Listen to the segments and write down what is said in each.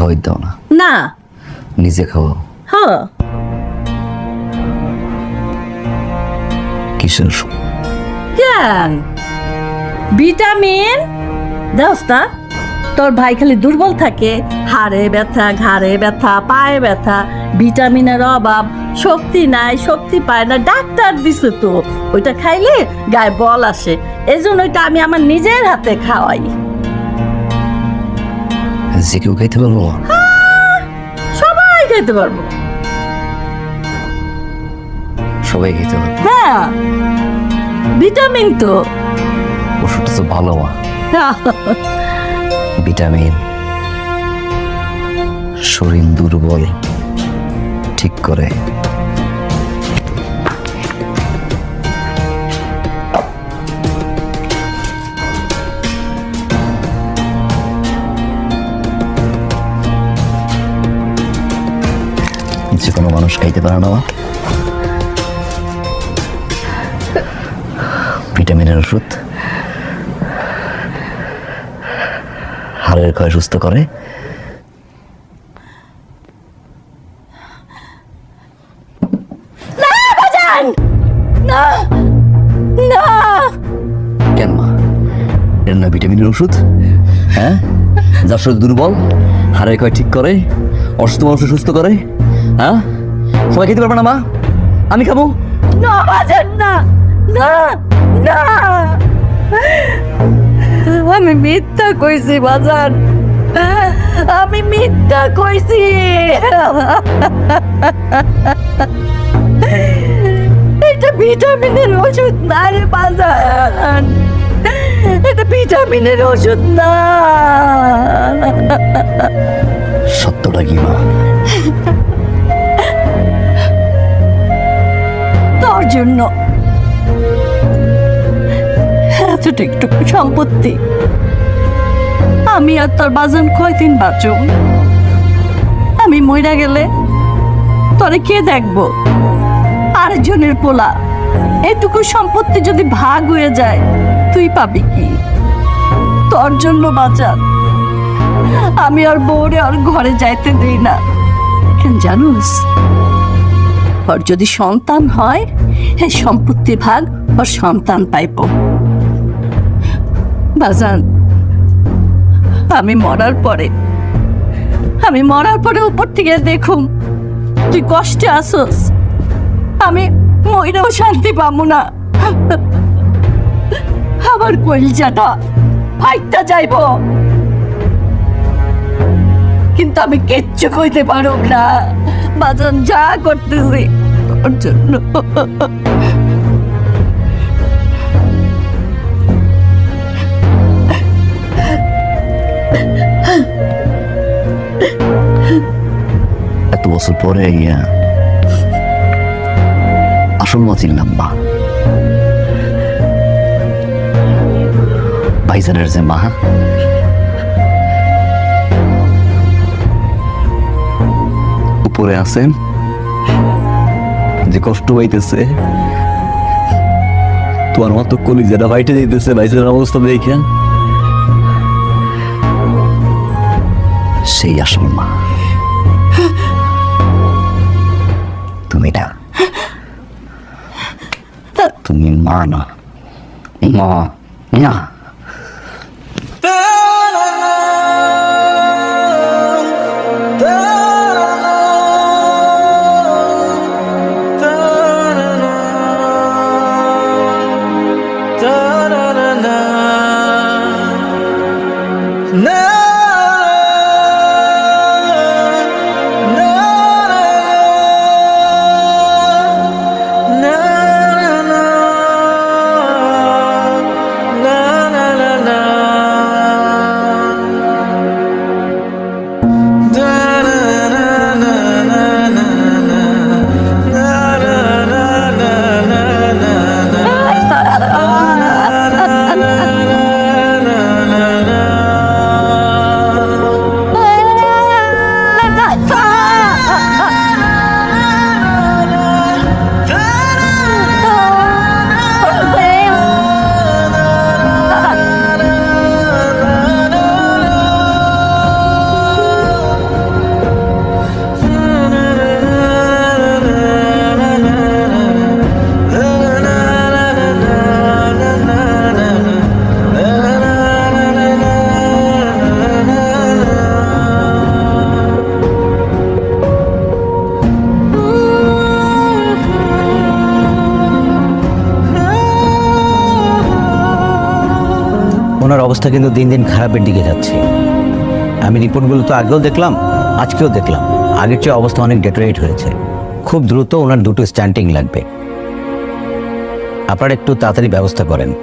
খাওয়াই দাও না। না। নিজে খাওয়াও হ কিসের কেন ভিটামিন। দেওস না। তোর ভাই খালি দুর্বল থাকে। হাড়ে ব্যথা ঘাড়ে ব্যথা পায়ে ব্যথা। ভিটামিনের অভাব। শক্তি নাই শক্তি পায় না। ডাক্তার দিছে তো। ওইটা খাইলে গায়ে বল আসে। এই জন্য ওইটা আমি আমার নিজের হাতে খাওয়াই। যে কেউ খাইতে পারব? সবাই খেতে পারব। সবাই খেতে পারব। হ্যাঁ ভিটামিন তো। ওষুধটা তো ভালো মা। ভিটামিন। শরীর দুর্বল ঠিক করে। যে কোনো মানুষ খাইতে পারে না মা। ভিটামিনের ওষুধ। হাড়ের ক্ষয় সুস্থ করে। কেন মা? এর না ভিটামিনের ওষুধ? হ্যাঁ? যার শরীর দুর্বল হাড়ের ক্ষয় ঠিক করে অসুস্থ মানুষ সুস্থ করে। হ্যাঁ? সবাই খেতে পারবে না মা? আমি খাব? না বাজান না না না। আমি মিথ্যা কইছি বাজার আমি মিথ্যা কইছি। এটা ভিটামিনের ওষুধ না রে বাজান। এটা ভিটামিনের ওষুধ না। সত্যটা কি মা? জন্য। এতটা একটু সম্পত্তি। আমি আর তোর বাজান কয়দিন বাঁচুম? আমি মইরা গেলে তোরে কে দেখব? আরেকজনের পোলা, এটুকু সম্পত্তি যদি ভাগ হয়ে যায়, তুই পাবি কি? তোর জন্য বাঁচান আমি আর বউরে আর ঘরে যাইতে দেই না। কেন জানুস? ওর যদি সন্তান হয় এই সম্পত্তির ভাগ ওর সন্তান পাইব। বাজান, আমি মরার পরে, আমি মরার পরে উপর থেকে দেখুম তুই কষ্টে আসোস আমি মইরাও শান্তি পাবো না। আমার কলিজাটা ফাইটটা যাইব। কিন্তু আমি কিচ্ছু কইতে পারব না। বাজান, যা করতেছি। জন্য। এত বছর পরে ইয়া আসল মা চিনলাম মা। ভাইজানের যে মা। উপরে আছেন যে কষ্ট পাইতেছে তোমার মতো কলি যেটা বাইটে যাইতেছে ভাইজানের অবস্থা দেখে সেই আসল মা। তুমি না তুমি মা না। মা, না। অবস্থা কিন্তু দিন দিন খারাপের দিকে যাচ্ছে। আমি রিপোর্টগুলো তো আগেও দেখলাম আজকেও দেখলাম। আগের চেয়ে অবস্থা অনেক ডেটোরেট হয়েছে। খুব দ্রুত ওনার দুটো স্ট্যান্টিং লাগবে। আপনারা একটু তাড়াতাড়ি ব্যবস্থা করেন।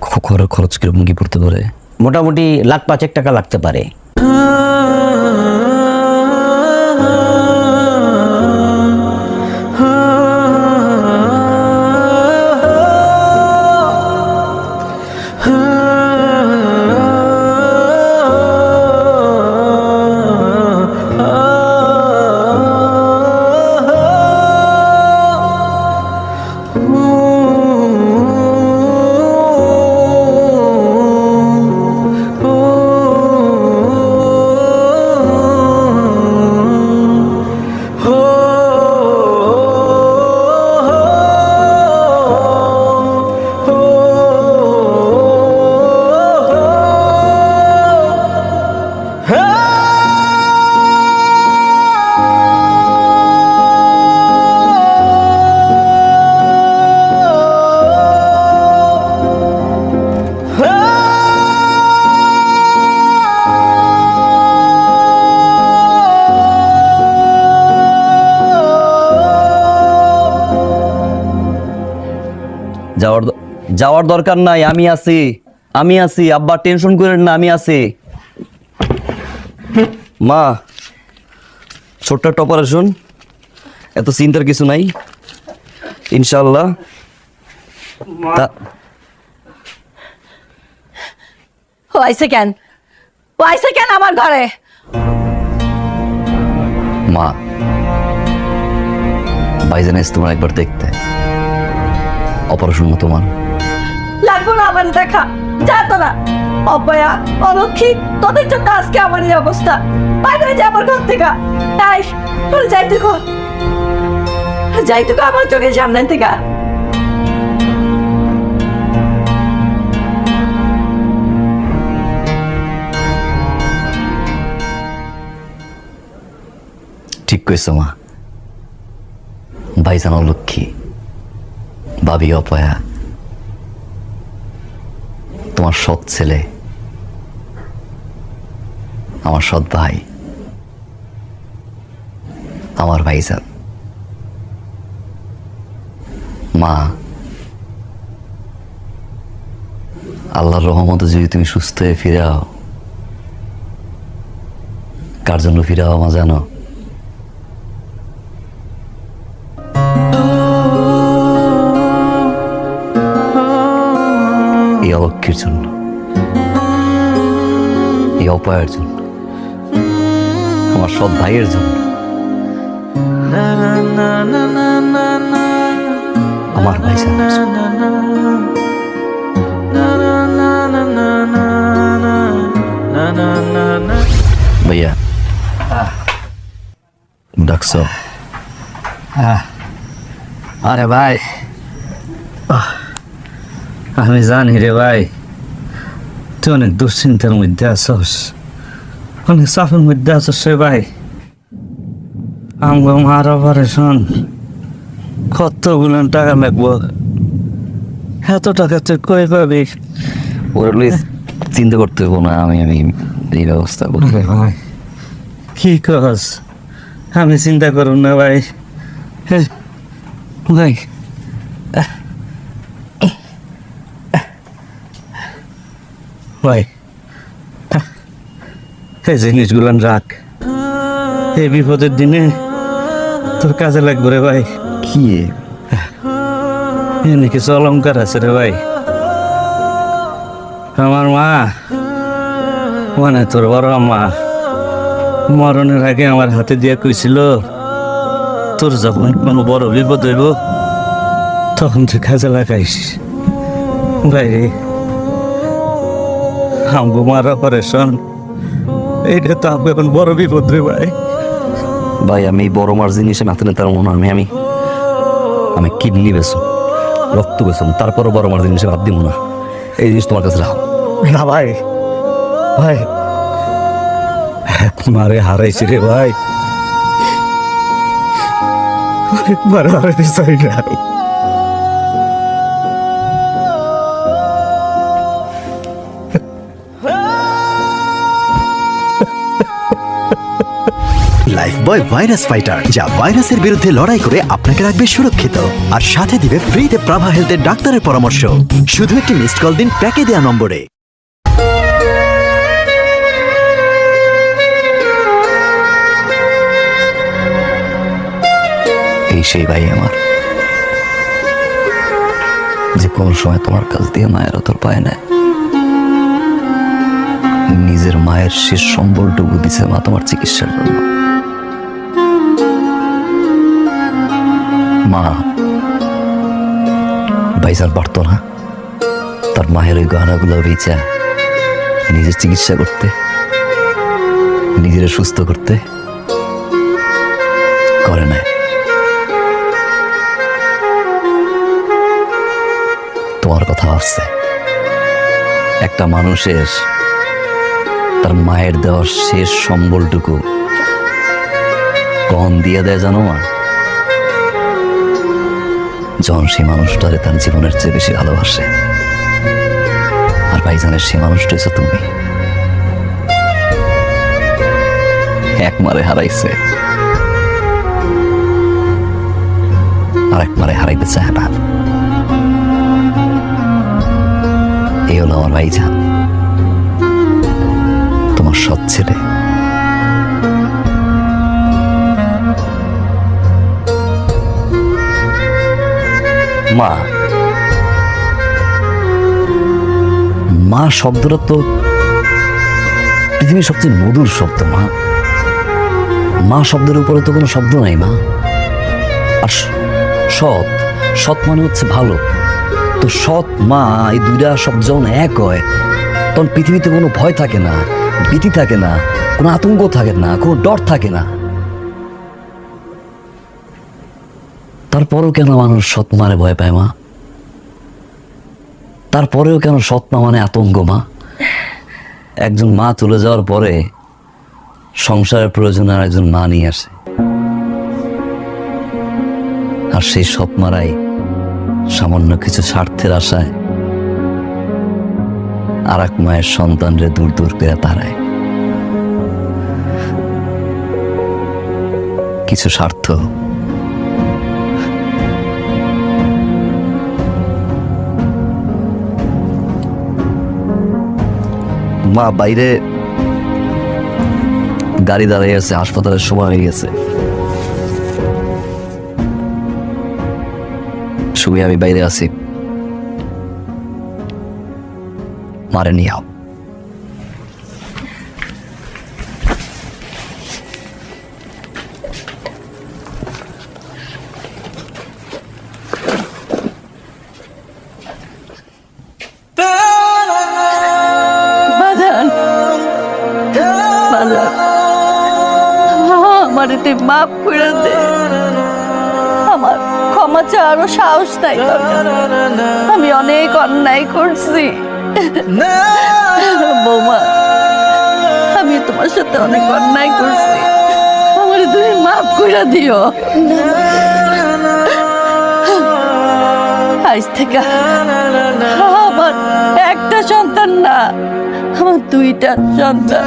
খরচ খরচ কীরকম কি পড়তে পারে? মোটামুটি লাখ পাঁচেক টাকা লাগতে পারে। যাওয়ার যাওয়ার দরকার নাই আমি আছি আমি আছি আব্বা টেনশন করেন না আমি আছি। মা ছোট্ট একটা অপারেশন এত চিন্তার কিছু নাই ইনশাল্লাহ ও আইসে কেন? ও আইসে কেন আমার ঘরে? মা ভাইজান এসে তোমার একবার দেখতে। অপারেশন তোমার? লাগবো না আমার দেখা। যা তোরা অপয়া অলক্ষী তোদের জন্য আজকে আমার এই অবস্থা। বাইরে যা আমার ঘর থেকে। তাই তোর যাইতে কো যাইতে কো আমার চোখের সামনে থেকে। ঠিক কইছো মা। ভাইজান অলক্ষী। ভাবি অপয়া তোমার সৎ ছেলে, আমার সৎ ভাই, আমার ভাইজান, মা, আল্লাহর রহমতে যদি তুমি সুস্থ হয়ে ফিরাও কার জন্য ফিরাও মা জানো? এই অলক্ষীর জন্য এই অপায়ের জন্য আমার সৎ ভাইয়ের জন্য আমার ভাই ভাইয়া ডাকছ আরে ভাই আমি জানি রে ভাই তুই অনেক দুশ্চিন্তার মধ্যে আছস। অনেক চাপের মধ্যে আছস রে ভাই। আমগো মার অপারেশন কতগুলো টাকা লাগবো? এত টাকা তুই কই পাবি? চিন্তা করতে হব না আমি আমি এই ব্যবস্থা আরে ভাই কি কস? আমি চিন্তা করুন না ভাই। ভাই ভাই এই জিনিসগুলো রাখ। এই বিপদের দিনে তোর কাজে লাগবে রে ভাই। কি এনে কিছু অলঙ্কার আছে রে ভাই। আমার মা মানে তোর বড় মা মরণের আগে আমার হাতে দিয়ে কইছিল তোর যখন কোনো বড় বিপদ হইব তখন তুই কাজে লাগাইস। ভাই রে আমগো মার অপারেশন এইটা তো আমি এখন বড় বিপদ রে ভাই। ভাই আমি এই বড় মার জিনিস নিতে পারব না। আমি আমি আমি কিডনি বেছো রক্ত বেছো তারপরও বড় মার জিনিসে ভাব দিব না। এই জিনিস তোমার কাছে রাখো। না ভাই ভাই। মারে হারাইছি রে ভাই। মারা হারাইতে চাই না। বয় ভাইরাস ফাইটার, যা ভাইরাসের বিরুদ্ধে লড়াই করে আপনাকে রাখবে সুরক্ষিত। আর সাথে দিবে ফ্রিতে প্রাভা হেলথের ডাক্তারের পরামর্শ। শুধু একটি মিসড কল দিন প্যাকে দেওয়া নম্বরে। সেই ভাই আমার। যে কোন সময় তোমার কাছ দিয়ে মায়ের তোর পায় না। নিজের মায়ের শেষ সম্বলটুকু দিছে মা তোমার চিকিৎসার জন্য। মা। বাইসার পারতো না। তার মায়ের ওই গহনাগুলো বেচা, নিজের চিকিৎসা করতে, নিজের সুস্থ করতে করে না তোমার কথা আসছে একটা মানুষের তার মায়ের দেওয়ার শেষ সম্বলটুকু কখন দিয়ে দেয় জানো মা? যখন সেই মানুষটারে তার জীবনের চেয়ে বেশি ভালোবাসে, আর ভাইজানের সেই মানুষটা হচ্ছে তুমি এক মারে হারাইছে। আর এক মারে হারাইতে চায় না। এই হলো আমার ভাইজান, তোমার সৎ ছেলে। মা। মা শব্দটা তো পৃথিবীর সবচেয়ে মধুর শব্দ, মা। মা শব্দের উপরে তো কোনো শব্দ নাই, মা। আর সৎ সৎ মানে হচ্ছে ভালো। তো সৎ, মা, এই দুইটা শব্দ যখন এক হয়, তখন পৃথিবীতে কোনো ভয় থাকে না, ভীতি থাকে না, কোনো আতঙ্ক থাকে না, কোনো ডর থাকে না। তারপরেও কেন মানুষ সৎ মারে ভয় পায়, মা? তারপরেও কেন সৎ মা মানে আতঙ্ক, মা? একজন মা চলে যাওয়ার পরে সংসারের প্রয়োজনে আর একজন মা নিয়ে আসে। আর সেই সৎ মারাই সামান্য কিছু স্বার্থের আশায় আর এক মায়ের সন্তানরে দূর দূর করে তাড়ায় কিছু স্বার্থ মা বাইরে গাড়ি দাঁড়িয়ে আছে হাসপাতালের সময় হয়ে গেছে। আমি বাইরে আছি। মারে নিয়ে চাওয়ারও সাহস নাই। আমি অনেক অন্যায় করছি। বৌমা, আমি তোমার সাথে অনেক অন্যায় করছি। আমার তুমি মাফ করে দিও। আজ থেকে আমার একটা সন্তান না, আমার দুইটা সন্তান।